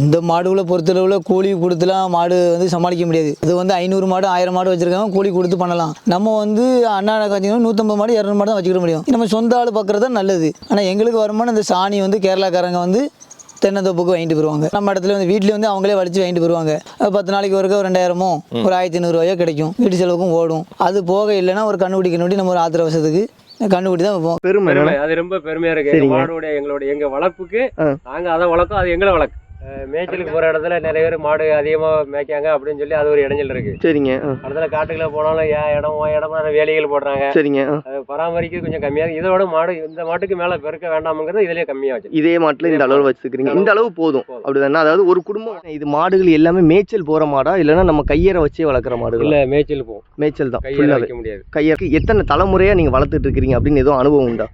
இந்த மாடுகளை பொறுத்தளவில் கூலி கொடுத்துலாம் மாடு வந்து சமாளிக்க முடியாது. இது வந்து ஐநூறு மாடு ஆயிரம் மாடு வச்சிருக்காங்க கூலி கொடுத்து பண்ணலாம். நம்ம வந்து அண்ணா காய்ச்சிங்கன்னா நூற்றம்பது மாடு இரநூறு மாடு தான் வச்சுக்கிட முடியும். நம்ம சொந்த ஆள் பார்க்குறது தான் நல்லது. ஆனால் எங்களுக்கு வருமானம் இந்த சாணி வந்து கேரளாக்காரங்க வந்து தென்னந்தோப்புக்கு வாங்கிட்டு போயிருவாங்க. நம்ம இடத்துல வந்து வீட்லேயே வந்து அவங்களே வலிச்சு வாங்கிட்டு போயிருவாங்க. அது பத்து நாளைக்கு ஒருக்க ஒரு ரெண்டாயிரமோ ஒரு ஆயிரத்தி ஐநூறுரூவாயோ கிடைக்கும். வீட்டு செலவுக்கும் ஓடும். அது போக இல்லைன்னா ஒரு கண்ணுக்குட்டி கண்ணுக்குட்டி நம்ம ஒரு ஆத்திர வருஷத்துக்கு கண்ணுக்குட்டி தான் வைப்போம். பெருமை அது ரொம்ப பெருமையா இருக்கு. மாடோட எங்களோட எங்க வளர்ப்புக்கு. நாங்க அதை வளர்க்கோம் அது எங்களை வளர்க்கு. மேய்ச்சலுக்கு போற இடத்துல நிறைய பேர் மாடு அதிகமா மேய்க்காங்க அப்படின்னு சொல்லி அது ஒரு இடைஞ்சல் இருக்கு. சரிங்க ஆ, இடத்துல காட்டுக்குள்ள போனாலும் ஏன் இடம் இடமா வேலைகள் போடுறாங்க. சரிங்க பராமரிக்கிறது கொஞ்சம் கம்மியா இருக்கு. இதோட மாடு இந்த மாட்டுக்கு மேல பெருக்க வேண்டாம்ங்கிறது இதுலயே கம்மியா வச்சு இதே மாட்டுல இந்த அளவு வச்சுக்கிறீங்க. இந்த அளவு போதும். அப்படிதானே அதாவது ஒரு குடும்பம் இது மாடுகள் எல்லாமே மேய்ச்சல் போற மாடா? இல்லைன்னா நம்ம கையற வச்சே வளர்க்குற மாடுகள்? இல்ல மேய்ச்சல் போகும் மேய்ச்சல் தான் கையில வைக்க முடியாது. கையற எத்தனை தலைமுறையா நீங்க வளர்த்துட்டு இருக்கிறீங்க அப்படின்னு எதுவும் அனுபவம் உண்டா?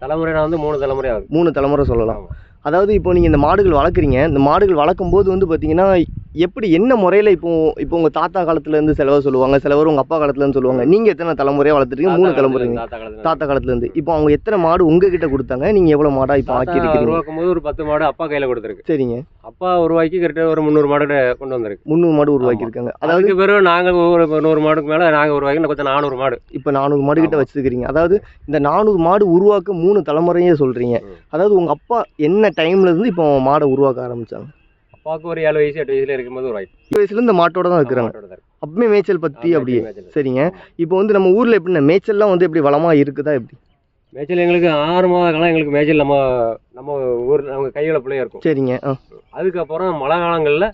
தலைமுறை நான் வந்து மூணு தலைமுறை ஆகுது. மூணு தலைமுறை சொல்லலாம். அதாவது இப்போ நீங்கள் இந்த மாடுகள் வளர்க்குறீங்க இந்த மாடுகள் வளர்க்கும் போது வந்து பார்த்திங்கன்னா எப்படி என்ன முறையில இப்போ இப்போ உங்க தாத்தா காலத்துல இருந்து செலவு சொல்லுவாங்க சிலவர் உங்க அப்பா காலத்துல இருந்து சொல்லுவாங்க நீங்க எத்தனை தலைமுறையா வளர்த்துருக்கீங்க மூணு தாத்தா தலைமுறை காலத்துல- தாத்தா காலத்துல தாத்தா காலத்துல இருந்து. இப்போ அவங்க எத்தனை மாடு உங்ககிட்ட கொடுத்தாங்க நீங்க எவ்வளவு மாடா இப்போ ஆக்கி உருவாக்கும் போது ஒரு பத்து மாடு அப்பா கையில கொடுத்துருக்கு. சரிங்க. அப்பா உருவாக்கி கரெக்டா ஒரு முந்நூறு மாடு கொண்டு வந்திருக்கு. முந்நூறு மாடு உருவாக்கி இருக்காங்க அதாவது அதுக்கு பிறகு நாங்க ஒரு நூறு மாடுக்கு மேல நாங்க உருவாக்கி கொஞ்சம் நானூறு மாடு. இப்போ நானூறு மாடு கிட்ட. வச்சிருக்கிறீங்க. அதாவது இந்த நானூறு மாடு உருவாக்க மூணு தலைமுறையே சொல்றீங்க. ம். அதாவது உங்க அப்பா என்ன டைம்ல இருந்து இப்போ மாடை உருவாக்க ஆரம்பிச்சாங்க? அப்பாவுக்கு ஒரு ஏழு வயசு எட்டு வயசுல இருக்கும்போது ஒரு வாய்ப்பு. சின்ன வயசுல இந்த மாட்டோட தான் இருக்கிறாங்க. அப்பவுமே மேய்ச்சல் பத்தி அப்படியே சரிங்க. இப்போ வந்து நம்ம ஊர்ல எப்படின்னா மேய்ச்சல்லாம் வந்து எப்படி வளமா இருக்குதா எப்படி? மேய்ச்சல் எங்களுக்கு ஆறு மாத காலம் எங்களுக்கு மேய்ச்சல் நம்ம நம்ம ஊர் நம்ம கையில பிள்ளைய இருக்கும். சரிங்க. அதுக்கப்புறம் மழை காலங்கள்ல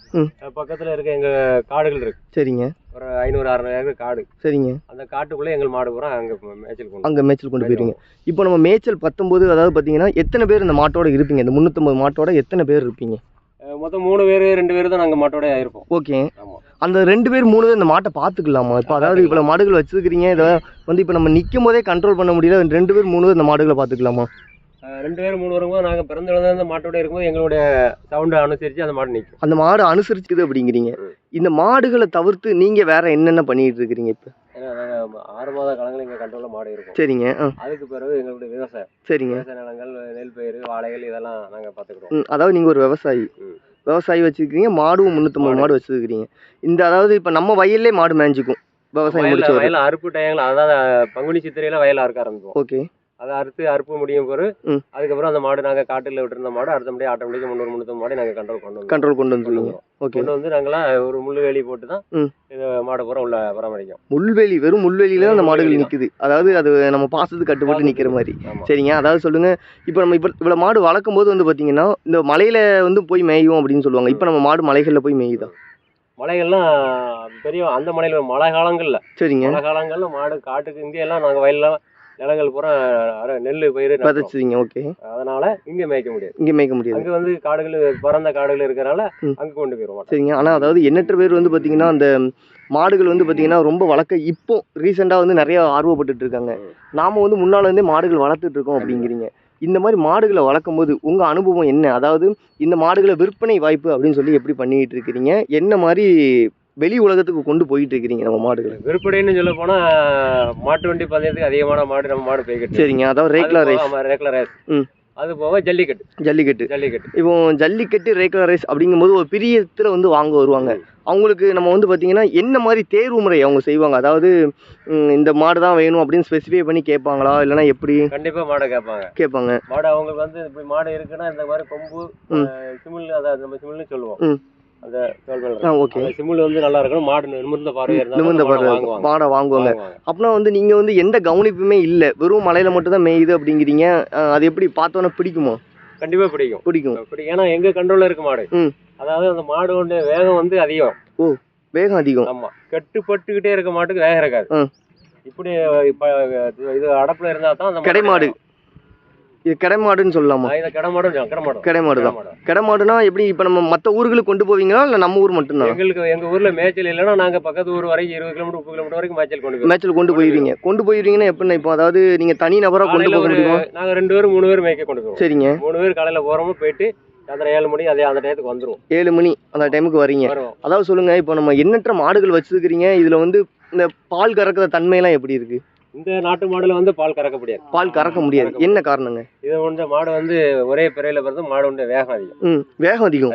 பக்கத்துல இருக்க எங்க காடுகள் இருக்கு. சரிங்க. ஒரு ஐநூறு அறுநூறு ஏக்கர் காடு. சரிங்க. அந்த காட்டுக்குள்ள எங்கள் மாடு பூரா அங்க மேய்ச்சல் கொண்டு அங்க மேய்ச்சல் கொண்டு போயிருவீங்க. இப்போ நம்ம மேய்ச்சல் பத்தொம்போது அதாவது பார்த்தீங்கன்னா எத்தனை பேர் இந்த மாட்டோட இருப்பீங்க? இந்த முந்நூற்றம்பது மாட்டோட எத்தனை பேர் இருப்பீங்க? மொத்தம் மூணு பேர் ரெண்டு பேர் தான் நாங்க மாட்டோட இருப்போம் ஓகே. அந்த ரெண்டு பேர் மூணு பேர் இந்த மாட்டை பார்த்துக்கலாமா? இப்போ அதாவது இவ்வளோ மாடுகள் வச்சிருக்கிறீங்க இதை வந்து இப்போ நம்ம நிற்கும் போதே கண்ட்ரோல் பண்ண முடியல ரெண்டு பேர் மூணு பேர் இந்த மாடுகளை பார்த்துக்கலாமா? ரெண்டு பேர் மூணு வரும்போது நாங்க பிறந்த அந்த மாட்டோட இருக்கும்போது எங்களுடைய சவுண்டை அனுசரிச்சு அந்த மாடு நிற்கும் அந்த மாடு அனுசரிச்சுக்குது அப்படிங்கிறீங்க. இந்த மாடுகளை தவிர்த்து நீங்க வேற என்னென்ன பண்ணிட்டு இருக்கிறீங்க இப்போ? ஆறு மாத காலங்கள் எங்க கண்ட்ரோல்ல மாடு இருக்கும். சரிங்க அதுக்கு பிறகு எங்களுடைய விவசாயம். சரிங்க. விவசாய நிலங்கள் நெல் பயிர் வாழைகள் இதெல்லாம் நாங்க பாத்துக்கிறோம் ம், அதாவது நீங்க ஒரு விவசாயி. விவசாயி வச்சிருக்கீங்க மாடும் முந்நூற்றம்பது மாடு. மாடு வச்சிருக்கிறீங்க இந்த அதாவது இப்போ நம்ம வயல்லே மாடு மேய்ஞ்சிக்கும் விவசாயம் வயல்ல அறுப்பு டயங்கள் அதாவது பங்குனி சித்திரையில வயல்ல அறுக்க ஆரம்பிப்போம். ஓகே. அதை அறுத்து அறுப்பு முடியும் ம். அதுக்கப்புறம் அந்த மாடு நாங்க காட்டுல விட்டுருந்த மாடு அடுத்தபடியே ஆட்டோமேட்டிக்கா முந்நூறு முந்நூத்தம்பது மாடு நாங்க கண்ட்ரோல் கொண்டு வந்து கண்ட்ரோல் கொண்டு வந்துருவோம். ஓகே கொண்டு வந்து நாங்களாம் ஒரு முள்ளு வேலி போட்டு தான். இது மாடு பூரா உள்ள பராமரிக்கும். முள்வெளி வெறும் முள்வெளியில தான் அந்த மாடுகள் நிக்குது. அதாவது அது நம்ம பாசத்துக்கு கட்டுப்பட்டு நிக்கிற மாதிரி. சரிங்க. அதாவது சொல்லுங்க இப்போ நம்ம இப்போ இவ்வளோ மாடு வளர்க்கும் போது வந்து பார்த்தீங்கன்னா இந்த மலையில வந்து போய் மேயும் அப்படின்னு சொல்லுவாங்க. இப்போ நம்ம மாடு மலைகளில் போய் மேயுதா? மலைகள்லாம் பெரிய அந்த மலையில மழை காலங்கள்ல. சரிங்க. மழை காலங்கள்ல மாடு காட்டுக்கு இங்கே எல்லாம் நாங்க வயல்ல நிலங்கள் பூரா நெல்லு பயிர். விதைச்சிங்க ஓகே. அதனால இங்க மேய்க்க முடியாது. இங்கே மேய்க்க முடியாது. அங்க வந்து காடுகள் பறந்த காடுகள் இருக்கிறனால. அங்க கொண்டு போயிருவோம். சரிங்க. ஆனால் அதாவது எண்ணற்ற பேர் வந்து பார்த்தீங்கன்னா அந்த மாடுகள் வந்து பார்த்தீங்கன்னா ரொம்ப வளர்க்க இப்போ ரீசெண்டாக வந்து நிறைய ஆர்வப்பட்டுட்டு இருக்காங்க. நாம வந்து முன்னால இருந்தே மாடுகள் வளர்த்துட்டு இருக்கோம் அப்படிங்கிறீங்க. இந்த மாதிரி மாடுகளை வளர்க்கும் போது உங்க அனுபவம் என்ன? அதாவது இந்த மாடுகளை விற்பனை வாய்ப்பு அப்படின்னு சொல்லி எப்படி பண்ணிட்டு இருக்கிறீங்க? என்ன மாதிரி வெளி உலகத்துக்கு கொண்டு போயிட்டு இருக்கிறீங்க நம்ம மாடுகளை. விற்பனைன்னு சொல்ல போனா மாட்டு வண்டி பந்தயத்துக்கு அதிகமான மாடு நம்ம மாடு போய்கிட்டு சரிங்க அதாவது ரேக்லா ரேஸ் ரேக்லா ரேஸ். அது போக ஜல்லிக்கட்டு. ஜல்லிக்கட்டு. ஜல்லிக்கட்டு. இப்போ ஜல்லிக்கட்டு ரேக்லா ரேஸ் அப்படிங்கும்போது ஒரு பிரியத்தில் வந்து வாங்க வருவாங்க. அவங்களுக்கு நம்ம வந்து பார்த்தீங்கன்னா என்ன மாதிரி தேர்வு முறை அவங்க செய்வாங்க? அதாவது இந்த மாடு தான் வேணும் அப்படின்னு ஸ்பெசிஃபை பண்ணி கேட்பாங்களா? இல்லைன்னா எப்படி? கண்டிப்பா மாடை கேட்பாங்க. கேட்பாங்க. மாடு அவங்களுக்கு வந்து இப்படி மாடு இருக்குன்னா இந்த மாதிரி கொம்பு சிமிழ் அதை நம்ம சிமிழ்னு சொல்லுவோம். அந்த ஓகே. சிமிழ் வந்து நல்லா இருக்கணும். மாடு நிமிர்ந்த இருந்தா நிமிர்ந்த மாடை பாரு வாங்குவாங்க. மாடை வாங்குவாங்க. அப்படின்னா வந்து நீங்க வந்து எந்த கவனிப்புமே இல்லை. வெறும் மலையில மட்டும் தான் மேயுது அப்படிங்கிறீங்க. அது எப்படி பார்த்தோன்னே பிடிக்குமா? கண்டிப்பா பிடிக்கும். பிடிக்கும். பிடி- ஏன்னா எங்க கண்ட்ரோல்ல இருக்கு மாடு. அதாவது அந்த மாடு வேகம் வந்து அதிகம். வேகம் அதிகம். ஆமா. கட்டுப்பட்டுக்கிட்டே இருக்க மாட்டுக்கு வேகம் இருக்காது. இப்படி இப்ப இது அடப்புல இருந்தா தான் அந்த கிடை மாடு. இது கடை மாடுன்னு சொல்லலாமா இதை கடை மாடும் கடை மாடும் கடை மாடு தான். கடை மாடு. கடை மாடுனா எப்படி இப்போ நம்ம மற்ற ஊர்களுக்கு கொண்டு போவீங்களா? இல்லை நம்ம ஊர் மட்டும்தான்? எங்களுக்கு எங்க ஊர்ல மேய்ச்சல் இல்லைன்னா நாங்க பக்கத்து ஊர் வரைக்கும் இருபது கிலோமீட்டர் முப்பது கிலோமீட்டர் வரைக்கும் மேய்ச்சல் கொண்டு மேட்ச்சில் கொண்டு போயிருவீங்க. கொண்டு போயிருவீங்கன்னா எப்படின்னா இப்போ? அதாவது நீங்க தனி நபராக கொண்டு போக முடியுமா? நாங்க ரெண்டு பேரும் மூணு பேர் மேய்க்க கொண்டு போவோம். சரிங்க. மூணு பேர் காலையில போறோமோ போயிட்டு சாயந்தரம் ஏழு மணி அதே அந்த டயத்துக்கு வந்துருவோம். ஏழு மணி அந்த டைமுக்கு வரீங்க. அதாவது சொல்லுங்க இப்போ நம்ம எண்ணற்ற மாடுகள் வச்சிருக்கிறீங்க இதுல வந்து இந்த பால் கறக்கிற தன்மையெல்லாம் எப்படி இருக்கு? இந்த நாட்டு மாடுல வந்து பால் கறக்க முடியாது. பால் கறக்க முடியாது. என்ன காரணங்க? இது வந்து மாடு வந்து ஒரே பிறையில பிறந்து மாடு வந்து வேகம் அதிகம். ம் வேகம் அதிகம்.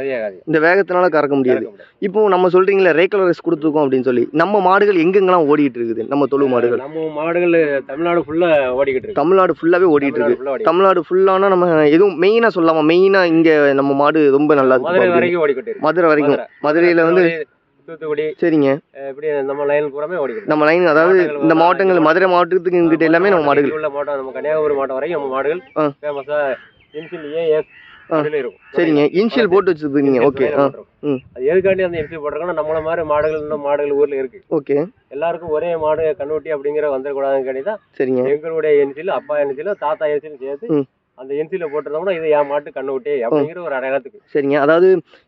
இந்த வேகத்தினால கறக்க முடியாது. இப்போ நம்ம சொல்றீங்களே ரேக்கலர் ரைஸ் கொடுத்துருக்கோம் அப்படின்னு சொல்லி. நம்ம மாடுகள் எங்கெங்கெல்லாம் ஓடிட்டு இருக்குது? நம்ம தொழு மாடுகள். நம்ம மாடுகள் தமிழ்நாடு ஃபுல்லா ஓடிக்கிட்டு இருக்கு. தமிழ்நாடு ஃபுல்லாவே ஓடிட்டு இருக்கு. தமிழ்நாடு ஃபுல்லானா நம்ம எதுவும் மெயினா சொல்லாமா மெயினா இங்க நம்ம மாடு ரொம்ப நல்லா. மதுரை வரைக்கும் ஓடிக்கிட்டு மதுரை வரைக்கும். மதுரை. மதுரையில வந்து தூத்துக்குடி சரிங்க. இப்படி நம்ம லைன் பூராமே இருக்கு. நம்ம லைன் அதாவது இந்த மாவட்டங்கள் மதுரை மாவட்டத்துக்கு இங்கிட்ட எல்லாமே நம்ம மாடுகள். உள்ள மாவட்டம் நம்ம கன்னியாகுமரி மாவட்டம் வரைக்கும் நம்ம மாடுகள். ஆ. ஃபேமஸா இன்சில் ஏஎஸ் சரிங்க. இன்ஷியல் போட்டு வச்சிருக்கீங்க. ஓகே. அது எதுக்காண்டி அந்த இன்சில் போட்டிருக்கோம்னா நம்மள மாதிரி மாடுகள் இன்னும் மாடுகள் ஊர்ல இருக்கு. ஓகே எல்லாருக்கும் ஒரே மாடு கண்ணுட்டி அப்படிங்கிற வந்துடக்கூடாதுன்னு தான் சரிங்க. எங்களுடைய என்சில் அப்பா என்சில் தாத்தா என்சில் சேர்த்து. அந்த என்சில போட்டிருந்தோம்னா இது என் மாட்டு கண்ணுட்டி அப்படிங்கிற ஒரு அடையாளத்துக்கு. சரிங்க. அதாவது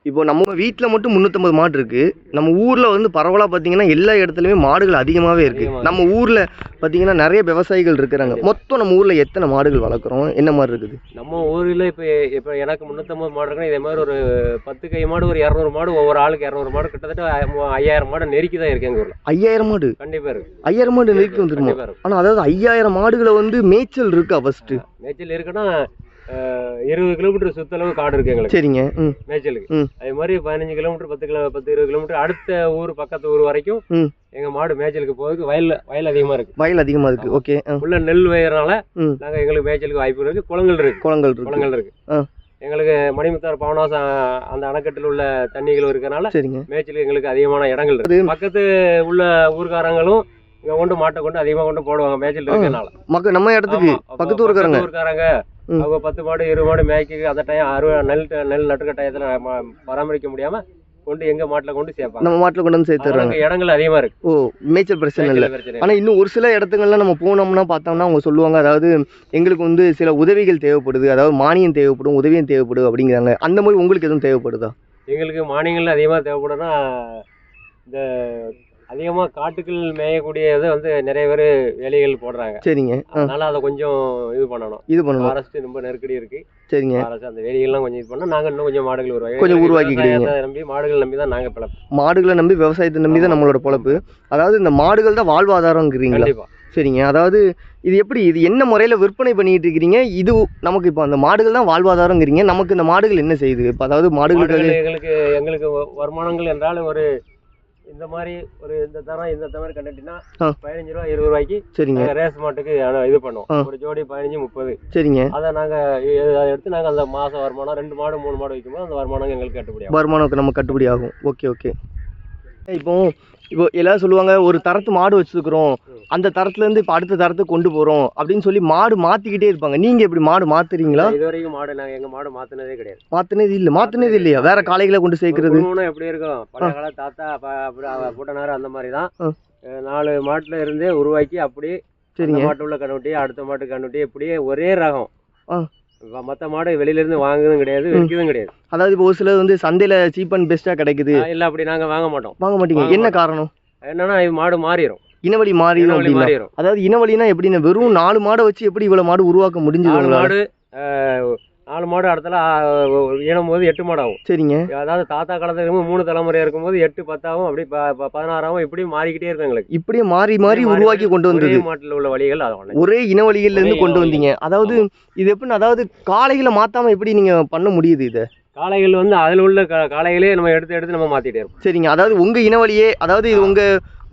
இப்போ நம்ம வீட்டில் மட்டும் முந்நூற்றம்பது மாடு இருக்கு. நம்ம ஊரில் வந்து பரவலாக பார்த்தீங்கன்னா எல்லா இடத்துலையுமே மாடுகள் அதிகமாகவே இருக்கு. நம்ம ஊரில் பார்த்தீங்கன்னா நிறைய விவசாயிகள் இருக்கிறாங்க. மொத்தம் நம்ம ஊரில் எத்தனை மாடுகள் வளர்க்குறோம்? என்ன மாதிரி இருக்குது? நம்ம ஊரில் இப்போ இப்போ எனக்கு முந்நூற்றம்பது மாடு இருக்குன்னா இதே மாதிரி ஒரு பத்து கை மாடு ஒரு இரநூறு மாடு ஒவ்வொரு ஆளுக்கு இரநூறு மாடு கிட்டத்தட்ட ஐயாயிரம் மாடு நெருக்கி தான் இருக்கு எங்கள் ஊரில். ஐயாயிரம் மாடு? கண்டிப்பாக இருக்கு. ஐயாயிரம் மாடு நெருக்கி வந்துருமா? ஆனால் அதாவது ஐயாயிரம் மாடுகளை வந்து மேய்ச்சல் இருக்கா ஃபர்ஸ்ட் மேய்ச்சல் இருக்குன்னா இருபது கிலோமீட்டர் சுத்தளவு காடு இருக்கு எங்களுக்கு. சரிங்க. மேய்ச்சலுக்கு. அதே மாதிரி பதினஞ்சு கிலோமீட்டர் பத்து கிலோ பத்து இருபது கிலோமீட்டர் அடுத்த ஊர் பக்கத்து ஊர் வரைக்கும். எங்க மாடு மேய்ச்சலுக்கு போகிறதுக்கு வயல் வயல் அதிகமா இருக்கு. வயல் அதிகமாக இருக்கு. ஓகே உள்ள நெல் வயறனால. நாங்க எங்களுக்கு மேய்ச்சலுக்கு வாய்ப்பு இருக்கு. குளங்கள் இருக்கு. குளங்கள் இருக்கு. குளங்கள் இருக்கு. எங்களுக்கு மணிமுத்தார் பவனாசம் அந்த அணைக்கட்டில் உள்ள தண்ணிகள் இருக்கறனால மேய்ச்சலுக்கு எங்களுக்கு அதிகமான இடங்கள் இருக்கு. பக்கத்து உள்ள ஊர்க்காரங்களும் இங்க கொண்டு மாட்டை கொண்டு அதிகமா கொண்டு போடுவாங்க மேய்ச்சல் இருக்கனால மக்கள் நம்ம இடத்துக்கு பக்கத்து ஊருக்காரங்க. ஊர்க்காரங்க. அவங்க பத்து மாடு இருபது மாடு மேய்க்க அந்த டைம் அறுவ நெல் நெல் நட்டுக்க டயத்துல பராமரிக்க முடியாம கொண்டு எங்க மாட்டுல கொண்டு சேர்ப்பாங்க. நம்ம மாட்டில் கொண்டு வந்து சேர்த்துறாங்க. இடங்கள் அதிகமா இருக்கு. ஓ மேய்ச்சல் பிரச்சனை இல்லை. ஆனால் இன்னும் ஒரு சில இடத்துங்கள்ல நம்ம போனோம்னா பார்த்தோம்னா அவங்க சொல்லுவாங்க அதாவது எங்களுக்கு வந்து சில உதவிகள் தேவைப்படுது அதாவது மானியம் தேவைப்படும் உதவியும் தேவைப்படும் அப்படிங்கிறாங்க. அந்த மாதிரி உங்களுக்கு எதுவும் தேவைப்படுதா? எங்களுக்கு மானியங்கள் அதிகமா தேவைப்படும்னா இந்த அதிகமா காட்டுக்குள் மேயக்கூடியதை வந்து நிறைய பேர் வேலைகள் போடுறாங்க. சரிங்க. அதனால அதை கொஞ்சம் இது பண்ணணும். இது பண்ணணும். ஃபாரஸ்ட் ரொம்ப நெருக்கடி இருக்கு. சரிங்க. ஃபாரஸ்ட் அந்த வேலிகள்லாம் கொஞ்சம் இது பண்ணா நாங்க இன்னும் கொஞ்சம் மாடுகள் உருவாக்கி கொஞ்சம் உருவாக்கிக்கிடுவீங்க. விவசாயத்தை நம்பி மாடுகள் நம்பி தான் நாங்க பிழப்போம் மாடுகளை நம்பி விவசாயத்தை நம்பி தான் நம்மளோட பொழப்பு அதாவது இந்த மாடுகள் தான் வாழ்வாதாரங்கிறீங்களா கண்டிப்பா. சரிங்க. அதாவது இது எப்படி இது என்ன முறையில் விற்பனை பண்ணிட்டு இருக்கிறீங்க? இது நமக்கு இப்போ அந்த மாடுகள் தான் வாழ்வாதாரங்கிறீங்க நமக்கு இந்த மாடுகள் என்ன செய்யுது? இப்போ அதாவது மாடுகளுக்கு மாடுகள் எங்களுக்கு எங்களுக்கு வருமானங்கள் என்றால் ஒரு இந்த மாதிரி ஒரு இந்த தரம் இந்த தரம் கண்டுட்டினா ஆ. பதினஞ்சு ரூபா இருபது ரூபாய்க்கு சரிங்க. ரேஸ் மாட்டுக்கு இது. பண்ணுவோம். ஒரு ஜோடி பதினஞ்சு முப்பது. சரிங்க. அதை நாங்க எடுத்து நாங்க அந்த மாச வருமானம் ரெண்டு மாடு மூணு மாடு வைக்கும்போது அந்த வருமானம் எங்களுக்கு கட்டுப்படி வருமானம் நம்ம கட்டுப்படி ஆகும். Okay okay. இப்போ இப்போ எல்லாரும் சொல்லுவாங்க ஒரு தரத்து மாடு வச்சிருக்கிறோம். அந்த தரத்துல இருந்து இப்போ அடுத்த தரத்துக்கு கொண்டு போறோம். அப்படின்னு சொல்லி மாடு மாத்திக்கிட்டே இருப்பாங்க. நீங்க எப்படி மாடு மாத்துறீங்களா? இது வரைக்கும் மாடு நாங்க எங்க மாடு மாத்தினதே கிடையாது. மாத்துனது இல்ல. மாத்துனது இல்லையா? வேற காளைகளை கொண்டு சேர்க்கறது. எப்படி இருக்கும்? பழைய கால தாத்தா அப்படி பூட்டனார் அந்த மாதிரி தான் நாலு மாட்டுல இருந்தே உருவாக்கி அப்படியே அந்த சரிங்க. மாட்டு உள்ள கண்ணுட்டி அடுத்த மாட்டு கண்ணுட்டி இப்படியே ஒரே ரகம். மாடு வெளியில இருந்து வாங்குறதும் கிடையாது விற்கிறதும் கிடையாது. அதாவது இப்போ ஒரு சிலர் வந்து சந்தையில சீப் அண்ட் பெஸ்டா கிடைக்குது. இல்ல அப்படி நாங்க வாங்க மாட்டோம். வாங்க மாட்டீங்க. என்ன. காரணம்? என்னன்னா இது மாடு மாறிடும் இனவழி மாறிடும் மாறிடும் அதாவது இனவழினா எப்படின்னா வெறும் நாலு மாடை வச்சு எப்படி இவ்வளவு மாடு உருவாக்க முடிஞ்சது மாடு நாலு மாடு அடுத்தல ஈனும் போது எட்டு மாடு ஆகும் சரிங்க. அதாவது தாத்தா காலத்துல இருக்கும்போது மூணு தலைமுறையா இருக்கும்போது எட்டு பத்தாவும் அப்படி பதினாறாவும் இப்படி மாறிக்கிட்டே இருக்கும் எங்களுக்கு. இப்படியே மாறி மாறி உருவாக்கி கொண்டு வந்தது. மாட்டுல உள்ள வழிகள். ஒரே இனவழிகள்ல இருந்து கொண்டு. வந்தீங்க. அதாவது இது எப்படின்னு அதாவது காளைகளை மாத்தாம எப்படி நீங்க பண்ண முடியுது இதை? காளைகள் வந்து அதுல உள்ள காளைகளே நம்ம எடுத்து எடுத்து நம்ம மாத்திட்டே இருப்போம். சரிங்க. அதாவது உங்க இனவழியே அதாவது இது உங்க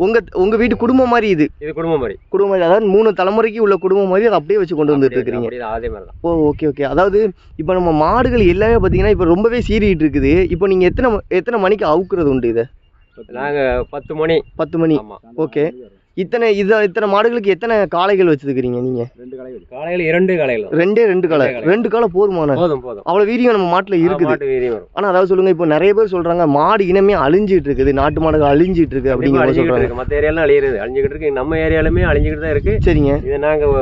உங்க உங்க வீட்டு குடும்பம் மாதிரி இது. இது குடும்பம் மாதிரி. குடும்பம் மாதிரி அதாவது மூணு தலைமுறைக்கு உள்ள குடும்பம் மாதிரி அதை அப்படியே வச்சு கொண்டு வந்துட்டு இருக்கிறீங்க. அப்படி அதே மாதிரி தான். ஓ ஓகே ஓகே அதாவது இப்போ நம்ம மாடுகள் எல்லாமே பார்த்தீங்கன்னா இப்போ ரொம்பவே சீறிட்டு இருக்குது. இப்போ நீங்கள் எத்தனை எத்தனை மணிக்கு அவுக்குறது உண்டு இதை? நாங்க பத்து மணி. பத்து மணி. ஓகே இத்தனை இது இத்தனை மாடுகளுக்கு எத்தனை காளைகள் வச்சிருக்கிறீங்க நீங்கள் காளைகள். இரண்டு காளைகள். ரெண்டே ரெண்டு காளை. ரெண்டே காளை. ரெண்டு போதுமான போதும் போதும். அவ்வளோ வீரியம் நம்ம மாட்டில் இருக்குது. ஆனால் அதாவது சொல்லுங்க இப்போ நிறைய பேர் சொல்றாங்க மாடு இனமே அழிஞ்சிட்டு இருக்குது நாட்டு மாடுகள் அழிஞ்சிட்டு இருக்கு அப்படிங்கிற சொல்றாங்க. மத்த ஏரியாலாம் அழியிறது. அழிஞ்சுக்கிட்டு இருக்கு. நம்ம ஏரியாலுமே அழிஞ்சுக்கிட்டு தான் இருக்கு. சரிங்க. இது நாங்க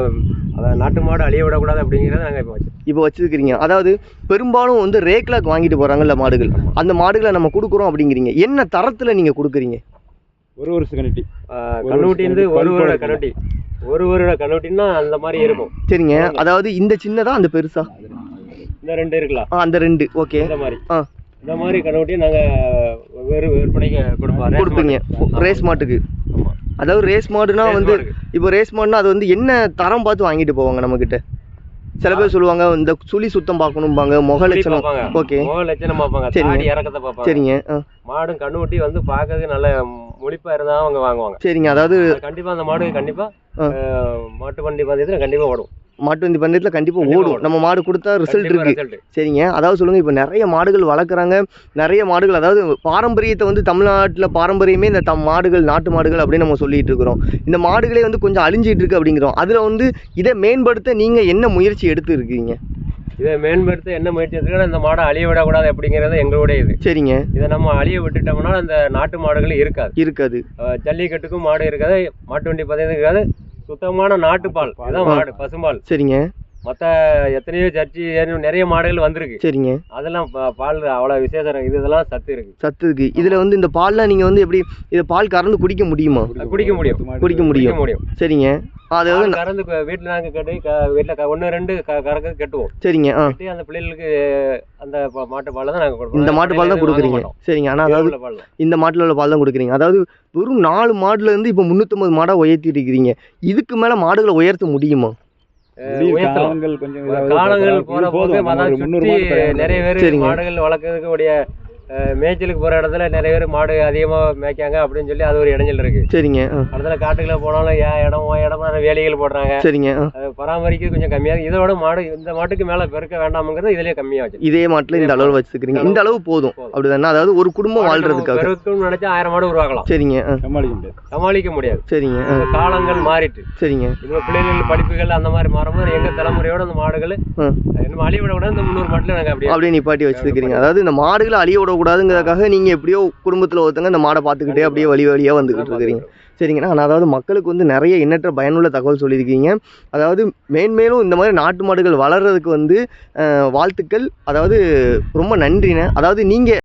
நாட்டு மாடு அழிய விடக்கூடாது அப்படிங்கறத நாங்க இப்போ வச்சு இப்போ வச்சிருக்கிறீங்க. அதாவது பெரும்பாலும் வந்து ரேக்லாக் வாங்கிட்டு போறாங்கல்ல மாடுகள். அந்த மாடுகளை நம்ம கொடுக்குறோம் அப்படிங்கிறீங்க. என்ன தரத்துல நீங்க கொடுக்குறீங்க? ஒரு வருஷம் கண்ணுட்டி வருஷம் ஒரு வருட கண்ணுட்டி ஒரு வருட கண்ணுட்டின்னா அந்த மாதிரி இருக்கும். சரிங்க. அதாவது இந்த சின்னதா அந்த பெருசா? இந்த ரெண்டு இருக்கலாம். அந்த ரெண்டு. ஓகே. இந்த மாதிரி. ஆ. இந்த மாதிரி கண்ணுட்டி நாங்க வெறு விற்பனைக்கு கொடுப்போம். கொடுப்பீங்க. ரேஸ் மாட்டுக்கு. ஆமா. அதாவது ரேஸ் மாடுனா Race வந்து. இப்போ ரேஸ் மாடுனா அது வந்து என்ன தரம் பார்த்து வாங்கிட்டு போவாங்க நம்மக்கிட்ட சில பேர் சொல்லுவாங்க இந்த சுழி சுத்தம் பார்க்கணும்பாங்க முக லட்சணம். ஓகே. முக லட்சணம் பார்ப்பாங்க. சரிங்க. தாடி இறக்கத்தை பார்ப்பாங்க. சரிங்க. மாடும் கண்ணுக்குட்டி வந்து பார்க்கறதுக்கு நல்ல முழிப்பா இருந்தா அவங்க வாங்குவாங்க. சரிங்க அதாவது அது கண்டிப்பா அந்த மாடு கண்டிப்பா மாட்டு வண்டி பந்தயத்துல கண்டிப்பா ஓடும். மாட்டு வண்டி பந்தயத்தில் கண்டிப்பாக கண்டிப்பா ஓடும். நம்ம மாடு கொடுத்தா ரிசல்ட் இருக்கு. சரிங்க அதாவது சொல்லுங்க இப்போ நிறைய மாடுகள் வளர்க்குறாங்க. நிறைய மாடுகள் அதாவது பாரம்பரியத்தை வந்து தமிழ்நாட்டில் பாரம்பரியமே இந்த தம் மாடுகள் நாட்டு மாடுகள் அப்படின்னு நம்ம சொல்லிட்டு இருக்கிறோம். இந்த மாடுகளே வந்து கொஞ்சம் அழிஞ்சிட்டு இருக்கு அப்படிங்கிறோம். அதில் வந்து இதை மேம்படுத்த நீங்கள் என்ன முயற்சி எடுத்து இருக்கீங்க? இதை மேம்படுத்த என்ன முயற்சி எடுத்துக்கணும் இந்த மாடை அழிய விடக்கூடாது அப்படிங்கிறது எங்களுடைய இது சரிங்க. இதை நம்ம அழிய விட்டுட்டோம்னா அந்த நாட்டு மாடுகள் இருக்காது. இருக்காது. ஜல்லிக்கட்டுக்கும் மாடு இருக்காது மாட்டு வண்டி பந்தயத்துக்கு இருக்காது. சுத்தமான நாட்டுப்பால். இதுதான் மாடு பசும்பால். சரிங்க. மற்ற எத்தனையோ ஜர்ச்சி நிறைய மாடுகள் வந்திருக்கு. சரிங்க. அதெல்லாம் பா- பால் அவ்வளோ விசேஷம் இது இதெல்லாம் சத்து இருக்கு. சத்து இருக்கு. இதில் வந்து இந்த பால்லாம் நீங்கள் வந்து எப்படி இதை பால் கறந்து குடிக்க முடியுமா? குடிக்க முடியும். குடிக்க முடியும். முடியும். சரிங்க. அதாவது பால் கறந்து வீட்டுல நாங்க கட்டி க- வீட்டுல க- ஒண்ணு ரெண்டு க- கறக்க கட்டுவோம். சரிங்க ஆ. அந்த பிள்ளைகளுக்கு அந்த மாட்டு பால் தான் நாங்க கொடுப்போம். இந்த மாட்டு பால் தான் கொடுக்குறீங்க. சரிங்க ஆனால் அதாவது. இந்த மாட்டில் உள்ள பால் தான் கொடுக்குறீங்க. அதாவது வெறும் நாலு மாடுல இருந்து இப்போ முந்நூற்றம்பது மாடாக உயர்த்திட்டு இருக்கிறீங்க. இதுக்கு மேலே மாடுகளை உயர்த்த முடியுமா. காலங்கள் போதும். போது. நிறைய பேர். மாடுகள் வளர்க்கறதுக்கு உடைய மேய்ச்சலுக்கு போற இடத்துல நிறைய பேர் மாடு அதிகமா மேய்க்காங்க அப்படின்னு சொல்லி அது ஒரு இடைஞ்சல் இருக்கு. சரிங்க ஆ. இடத்துல காட்டுக்குள்ள போனாலும் ஏன் இடம் இடம் வேலைகள் போடுறாங்க. சரிங்க ஆ. அது பராமரிக்க கொஞ்சம் கம்மியா இருக்கு. இதோட மாடு இந்த மாட்டுக்கு மேல பெருக்க வேண்டாம்ங்கிறது இதுலயே கம்மியா வச்சு இதே மாட்டில் இந்த அளவு வச்சுக்கிறீங்க இந்த அளவு போதும். அப்படிதானே? அதாவது ஒரு குடும்பம் வாழ்றதுக்காக. பெருக்கணும்னு நினைச்சா ஆயிரம் மாடு உருவாக்கலாம். சரிங்க சமாளிக்க முடியாது. சமாளிக்க முடியாது. சரிங்க காலங்கள் மாறிட்டு. சரிங்க. இந்த பிள்ளைகள் படிப்புகள் அந்த மாதிரி மாறும்போது எங்க தலைமுறையோட அந்த மாடுகள் அழிய விட கூட இந்த முந்நூறு மாட்டுல நாங்க அப்படியே அப்படியே நிப்பாட்டி வச்சிருக்கிறீங்க. அதாவது இந்த மாடுகளை அழிய விடக்கூடாதுங்கிறதுக்காக நீங்கள் எப்படியோ குடும்பத்தில் ஒருத்தங்க இந்த மாடை பார்த்துக்கிட்டே அப்படியே வழி வழியாக வந்துக்கிட்டு இருக்கிறீங்க. சரிங்கண்ணா நான் அதாவது மக்களுக்கு வந்து நிறைய எண்ணற்ற பயனுள்ள தகவல் சொல்லியிருக்கீங்க. அதாவது மேன்மேலும் இந்த மாதிரி நாட்டு மாடுகள் வளர்றதுக்கு வந்து வாழ்த்துக்கள். அதாவது ரொம்ப நன்றிண்ணே அதாவது நீங்கள்